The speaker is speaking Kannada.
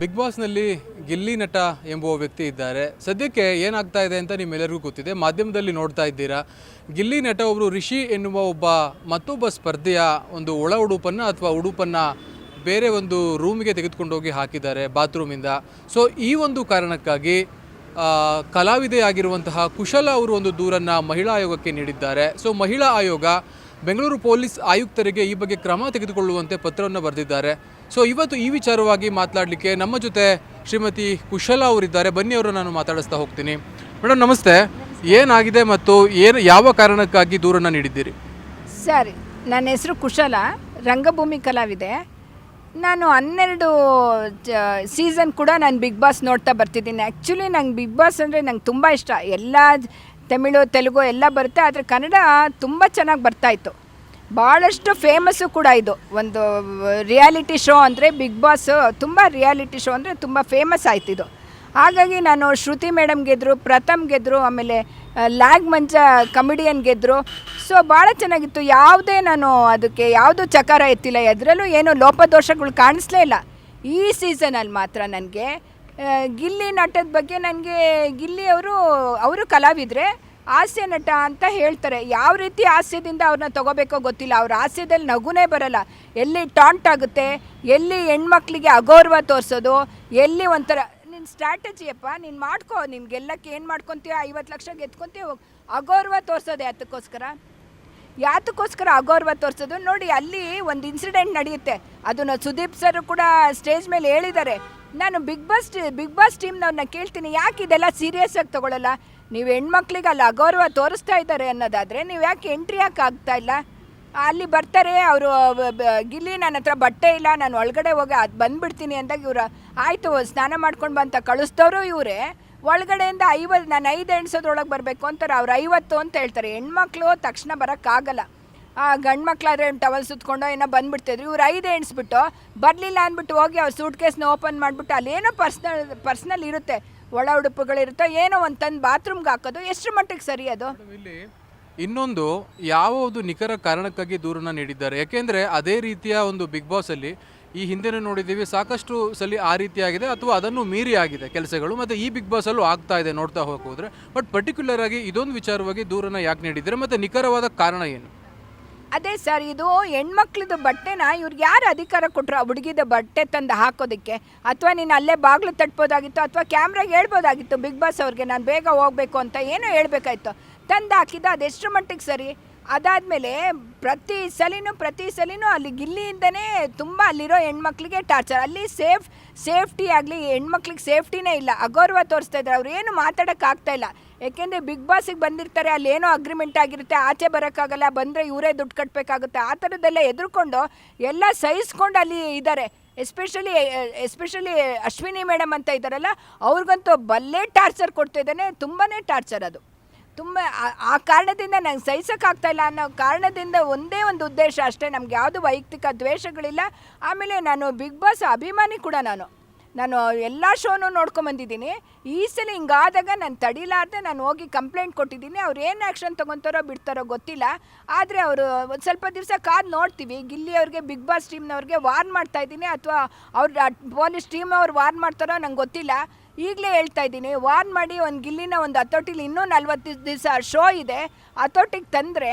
ಬಿಗ್ ಬಾಸ್ನಲ್ಲಿ ಗಿಲ್ಲಿ ನಟ ಎಂಬುವ ವ್ಯಕ್ತಿ ಇದ್ದಾರೆ. ಸದ್ಯಕ್ಕೆ ಏನಾಗ್ತಾ ಇದೆ ಅಂತ ನಿಮ್ಮೆಲ್ಲರಿಗೂ ಗೊತ್ತಿದೆ. ಮಾಧ್ಯಮದಲ್ಲಿ ನೋಡ್ತಾ ಇದ್ದೀರಾ. ಗಿಲ್ಲಿ ನಟ ಒಬ್ಬರು ರಿಷಿ ಎನ್ನುವ ಒಬ್ಬ ಮತ್ತೊಬ್ಬ ಸ್ಪರ್ಧೆಯ ಒಂದು ಒಳ ಉಡುಪನ್ನು ಅಥವಾ ಉಡುಪನ್ನು ಬೇರೆ ಒಂದು ರೂಮಿಗೆ ತೆಗೆದುಕೊಂಡೋಗಿ ಹಾಕಿದ್ದಾರೆ ಬಾತ್ರೂಮಿಂದ. ಸೊ, ಈ ಒಂದು ಕಾರಣಕ್ಕಾಗಿ ಕಲಾವಿದೆಯಾಗಿರುವಂತಹ ಕುಶಲ ಅವರು ಒಂದು ದೂರನ್ನು ಮಹಿಳಾ ಆಯೋಗಕ್ಕೆ ನೀಡಿದ್ದಾರೆ. ಸೊ, ಮಹಿಳಾ ಆಯೋಗ ಬೆಂಗಳೂರು ಪೊಲೀಸ್ ಆಯುಕ್ತರಿಗೆ ಈ ಬಗ್ಗೆ ಕ್ರಮ ತೆಗೆದುಕೊಳ್ಳುವಂತೆ ಪತ್ರವನ್ನು ಬರೆದಿದ್ದಾರೆ. ಸೊ ಇವತ್ತು ಈ ವಿಚಾರವಾಗಿ ಮಾತನಾಡಲಿಕ್ಕೆ ನಮ್ಮ ಜೊತೆ ಶ್ರೀಮತಿ ಕುಶಲ ಅವರಿದ್ದಾರೆ. ಬನ್ನಿ ಅವರು ನಾನು ಮಾತಾಡಿಸ್ತಾ ಹೋಗ್ತೀನಿ. ಮೇಡಮ್ ನಮಸ್ತೆ. ಏನಾಗಿದೆ ಮತ್ತು ಏನು ಯಾವ ಕಾರಣಕ್ಕಾಗಿ ದೂರನ್ನು ನೀಡಿದ್ದೀರಿ? ಸರಿ ನನ್ನ ಹೆಸರು ಕುಶಲ. ರಂಗಭೂಮಿ ಕಲಾವಿದೆ. ನಾನು ಹನ್ನೆರಡು ಸೀಸನ್ ಕೂಡ ನಾನು ಬಿಗ್ ಬಾಸ್ ನೋಡ್ತಾ ಬರ್ತಿದ್ದೀನಿ. ಆ್ಯಕ್ಚುಲಿ ನಂಗೆ ಬಿಗ್ ಬಾಸ್ ಅಂದರೆ ನಂಗೆ ತುಂಬ ಇಷ್ಟ. ಎಲ್ಲ ತಮಿಳು ತೆಲುಗು ಎಲ್ಲ ಬರುತ್ತೆ ಆದರೆ ಕನ್ನಡ ತುಂಬ ಚೆನ್ನಾಗಿ ಬರ್ತಾಯಿತ್ತು ಭಾಳಷ್ಟು ಫೇಮಸ್ಸು ಕೂಡ ಇದು. ಒಂದು ರಿಯಾಲಿಟಿ ಶೋ ಅಂದರೆ ಬಿಗ್ ಬಾಸ್ ತುಂಬ ರಿಯಾಲಿಟಿ ಶೋ ಅಂದರೆ ತುಂಬ ಫೇಮಸ್ ಆಯ್ತು ಇದು. ಹಾಗಾಗಿ ನಾನು ಶ್ರುತಿ ಮೇಡಮ್ ಗೆದ್ದರು ಪ್ರಥಮ್ ಗೆದ್ದರು ಆಮೇಲೆ ಲ್ಯಾಗ್ ಮಂಚ ಕಮಿಡಿಯನ್ ಗೆದ್ದರು ಸೊ ಭಾಳ ಚೆನ್ನಾಗಿತ್ತು. ಯಾವುದೇ ನಾನು ಅದಕ್ಕೆ ಯಾವುದು ಚಕಾರ ಎತ್ತಿಲ್ಲ ಅದರಲ್ಲೂ ಏನು ಲೋಪದೋಷಗಳು ಕಾಣಿಸ್ಲೇ ಇಲ್ಲ. ಈ ಸೀಸನಲ್ಲಿ ಮಾತ್ರ ನನಗೆ ಗಿಲ್ಲಿ ನಟದ ಬಗ್ಗೆ ನನಗೆ, ಗಿಲ್ಲಿ ಅವರು ಅವರು ಕಲಾವಿದರೆ ಹಾಸ್ಯ ನಟ ಅಂತ ಹೇಳ್ತಾರೆ. ಯಾವ ರೀತಿ ಹಾಸ್ಯದಿಂದ ಅವ್ರನ್ನ ತಗೋಬೇಕೋ ಗೊತ್ತಿಲ್ಲ. ಅವ್ರ ಹಾಸ್ಯದಲ್ಲಿ ನಗುನೇ ಬರಲ್ಲ. ಎಲ್ಲಿ ಟಾಂಟ್ ಆಗುತ್ತೆ, ಎಲ್ಲಿ ಹೆಣ್ಮಕ್ಳಿಗೆ ಅಗೌರವ ತೋರಿಸೋದು, ಎಲ್ಲಿ ಒಂಥರ ನಿನ್ನ ಸ್ಟ್ರಾಟಜಿ ಅಪ್ಪ ನೀನು ಮಾಡ್ಕೋ. ನಿನ್ ಗೆಲ್ಲಕ್ಕೆ ಏನು ಮಾಡ್ಕೊತೀಯ ಐವತ್ತು ಲಕ್ಷ ಗೆದ್ಕೊಂತೀಯ ಹೋಗಿ. ಅಗೌರವ ತೋರಿಸೋದು ಯಾತಕ್ಕೋಸ್ಕರ? ಯಾತಕ್ಕೋಸ್ಕರ ಅಗೌರವ ತೋರಿಸೋದು? ನೋಡಿ, ಅಲ್ಲಿ ಒಂದು ಇನ್ಸಿಡೆಂಟ್ ನಡೆಯುತ್ತೆ. ಅದನ್ನು ಸುದೀಪ್ ಸರ್ ಕೂಡ ಸ್ಟೇಜ್ ಮೇಲೆ ಹೇಳಿದ್ದಾರೆ. ನಾನು ಬಿಗ್ ಬಾಸ್ ಬಿಗ್ ಬಾಸ್ ಟೀಮ್ನವ್ರನ್ನ ಕೇಳ್ತೀನಿ. ಯಾಕೆ ಇದೆಲ್ಲ ಸೀರಿಯಸ್ ಆಗಿ ತಗೊಳ್ಳಲ್ಲ ನೀವು ಹೆಣ್ಮಕ್ಳಿಗೆ ಅಲ್ಲಿ ಅಗೌರವ ತೋರಿಸ್ತಾ ಇದ್ದಾರೆ ಅನ್ನೋದಾದರೆ ನೀವು ಯಾಕೆ ಎಂಟ್ರಿ ಯಾಕೆ ಆಗ್ತಾ ಇಲ್ಲ? ಅಲ್ಲಿ ಬರ್ತಾರೆ, ಅವರು ಗಿಲ್ಲಿ ನನ್ನ ಹತ್ರ ಬಟ್ಟೆ ಇಲ್ಲ, ನಾನು ಒಳಗಡೆ ಹೋಗಿ ಅದು ಬಂದ್ಬಿಡ್ತೀನಿ ಅಂದಾಗ ಇವರು, ಆಯಿತು, ಸ್ನಾನ ಮಾಡ್ಕೊಂಡು ಬಂತ, ಕಳಿಸ್ದವರು ಇವರೇ. ಒಳಗಡೆಯಿಂದ ಐವತ್ತು ನಾನು ಐದು ಎಣ್ಸೋದ್ರೊಳಗೆ ಬರಬೇಕು ಅಂತಾರೆ, ಅವ್ರು ಐವತ್ತು ಅಂತ ಹೇಳ್ತಾರೆ. ಹೆಣ್ಮಕ್ಳು ತಕ್ಷಣ ಬರೋಕ್ಕಾಗಲ್ಲ ಆ ಗಂಡು ಮಕ್ಳಾದ್ರೆ ಟವಲ್ ಸುತ್ಕೊಂಡು ಏನೋ ಬಂದ್ಬಿಡ್ತಿದ್ರು, ಇವ್ರು ಐದು ಎಣ್ಸ್ಬಿಟ್ಟು ಬರಲಿಲ್ಲ ಅಂದ್ಬಿಟ್ಟು ಹೋಗಿ ಅವ್ರು ಸೂಟ್ ಕೇಸ್ನ ಓಪನ್ ಮಾಡಿಬಿಟ್ಟು ಅಲ್ಲೇನೋ ಪರ್ಸ್ನಲ್ ಪರ್ಸ್ನಲ್ ಇರುತ್ತೆ. ಒಳ ಉಡುಪುಗಳಿರುತ್ತೆ ಏನೋ ಒಂದು ತಂದು ಬಾತ್ರೂಮ್ಗೆ ಹಾಕೋದು. ಎಷ್ಟು ಮಟ್ಟಿಗೆ ಸರಿ ಅದು? ಇಲ್ಲಿ ಇನ್ನೊಂದು ಯಾವ ಒಂದು ನಿಖರ ಕಾರಣಕ್ಕಾಗಿ ದೂರನ್ನ ನೀಡಿದ್ದಾರೆ. ಯಾಕೆಂದರೆ ಅದೇ ರೀತಿಯ ಒಂದು ಬಿಗ್ ಬಾಸ್ ಅಲ್ಲಿ ಈ ಹಿಂದೆನೂ ನೋಡಿದ್ದೀವಿ, ಸಾಕಷ್ಟು ಸಲ ಆ ರೀತಿಯಾಗಿದೆ ಅಥವಾ ಅದನ್ನು ಮೀರಿ ಆಗಿದೆ ಕೆಲಸಗಳು. ಮತ್ತು ಈ ಬಿಗ್ ಬಾಸ್ ಅಲ್ಲೂ ಆಗ್ತಾ ಇದೆ ನೋಡ್ತಾ ಹೋಗೋದ್ರೆ ಬಟ್ ಪರ್ಟಿಕ್ಯುಲರ್ ಆಗಿ ಇದೊಂದು ವಿಚಾರವಾಗಿ ದೂರನ್ನ ಯಾಕೆ ನೀಡಿದ್ದಾರೆ? ಮತ್ತು ನಿಖರವಾದ ಕಾರಣ ಏನು? ಅದೇ ಸರ್, ಇದು ಹೆಣ್ಮಕ್ಳದ್ದು ಬಟ್ಟೆನ? ಇವ್ರಿಗೆ ಯಾರು ಅಧಿಕಾರ ಕೊಟ್ಟರು ಆ ಹುಡುಗಿದ ಬಟ್ಟೆ ತಂದು ಹಾಕೋದಕ್ಕೆ? ಅಥವಾ ನೀನು ಅಲ್ಲೇ ಬಾಗಿಲು ತಟ್ಬೋದಾಗಿತ್ತು, ಅಥವಾ ಕ್ಯಾಮ್ರಾಗೆ ಹೇಳ್ಬೋದಾಗಿತ್ತು ಬಿಗ್ ಬಾಸ್ ಅವ್ರಿಗೆ, ನಾನು ಬೇಗ ಹೋಗಬೇಕು ಅಂತ ಏನೋ ಹೇಳ್ಬೇಕಾಯ್ತು. ತಂದು ಹಾಕಿದ ಅದೆಷ್ಟು ಮಟ್ಟಿಗೆ ಸರಿ? ಅದಾದಮೇಲೆ ಪ್ರತಿ ಸಲಿನೂ ಪ್ರತಿ ಸಲಿನೂ ಅಲ್ಲಿ ಗಿಲ್ಲಿಯಿಂದನೇ ತುಂಬ ಅಲ್ಲಿರೋ ಹೆಣ್ಮಕ್ಳಿಗೆ ಟಾರ್ಚರ್ ಅಲ್ಲಿ ಸೇಫ್ ಸೇಫ್ಟಿ ಆಗಲಿ ಹೆಣ್ಮಕ್ಳಿಗೆ ಸೇಫ್ಟಿನೇ ಇಲ್ಲ. ಅಗೌರವ ತೋರಿಸ್ತಾ ಇದ್ದಾರೆ. ಅವ್ರು ಏನು ಮಾತಾಡೋಕ್ಕಾಗ್ತಾ ಇಲ್ಲ. ಯಾಕೆಂದರೆ ಬಿಗ್ ಬಾಸಿಗೆ ಬಂದಿರ್ತಾರೆ, ಅಲ್ಲಿ ಏನೋ ಅಗ್ರಿಮೆಂಟ್ ಆಗಿರುತ್ತೆ, ಆಚೆ ಬರೋಕ್ಕಾಗಲ್ಲ, ಬಂದರೆ ಇವರೇ ದುಡ್ಡು ಕಟ್ಟಬೇಕಾಗುತ್ತೆ ಆ ಥರದ್ದೆಲ್ಲ ಎದುರುಕೊಂಡು ಎಲ್ಲ ಸಹಿಸ್ಕೊಂಡು ಅಲ್ಲಿ ಇದ್ದಾರೆ ಎಸ್ಪೆಷಲಿ ಎಸ್ಪೆಷಲಿ ಅಶ್ವಿನಿ ಮೇಡಮ್ ಅಂತ ಇದ್ದಾರಲ್ಲ, ಅವ್ರಿಗಂತೂ ಬಲ್ಲೇ ಟಾರ್ಚರ್ ಕೊಡ್ತಾ ಇದ್ದಾನೆ. ತುಂಬಾ ಟಾರ್ಚರ್ ಅದು. ತುಂಬ ಆ- ಕಾರಣದಿಂದ ನಂಗೆ ಸಹಿಸೋಕ್ಕಾಗ್ತಾ ಇಲ್ಲ ಅನ್ನೋ ಕಾರಣದಿಂದ ಒಂದೇ ಒಂದು ಉದ್ದೇಶ ಅಷ್ಟೇ. ನಮ್ಗೆ ಯಾವುದು ವೈಯಕ್ತಿಕ ದ್ವೇಷಗಳಿಲ್ಲ. ಆಮೇಲೆ ನಾನು ಬಿಗ್ ಬಾಸ್ ಅಭಿಮಾನಿ ಕೂಡ ನಾನು. ನಾನು ಎಲ್ಲ ಶೋನು ನೋಡ್ಕೊಂಬಂದಿದ್ದೀನಿ ಈ ಸಲ ಹಿಂಗಾದಾಗ ನಾನು ತಡಿಲಾರ್ದೆ ನಾನು ಹೋಗಿ ಕಂಪ್ಲೇಂಟ್ ಕೊಟ್ಟಿದ್ದೀನಿ. ಅವ್ರು ಏನು ಆ್ಯಕ್ಷನ್ ತೊಗೊತಾರೋ ಬಿಡ್ತಾರೋ ಗೊತ್ತಿಲ್ಲ. ಆದರೆ ಅವರು ಒಂದು ಸ್ವಲ್ಪ ದಿವಸ ಕಾದ್ ನೋಡ್ತೀವಿ. ಗಿಲ್ಲಿ ಅವ್ರಿಗೆ ಬಿಗ್ ಬಾಸ್ ಟೀಮ್ನವ್ರಿಗೆ ವಾರ್ನ್ ಮಾಡ್ತಾ ಇದ್ದೀನಿ. ಅಥವಾ ಅವ್ರ ಪೊಲೀಸ್ ಟೀಮ್ ಅವ್ರು ವಾರ್ನ್ ಮಾಡ್ತಾರೋ ನಂಗೆ ಗೊತ್ತಿಲ್ಲ. ಈಗಲೇ ಹೇಳ್ತಾ ಇದ್ದೀನಿ ವಾರ್ನ್ ಮಾಡಿ ಒಂದು ಗಿಲ್ಲಿನ ಒಂದು ಹತೋಟಿಲಿ ಇನ್ನೂ ನಲ್ವತ್ತು ದಿವಸ ಶೋ ಇದೆ, ಹತೋಟಿಗೆ ತಂದರೆ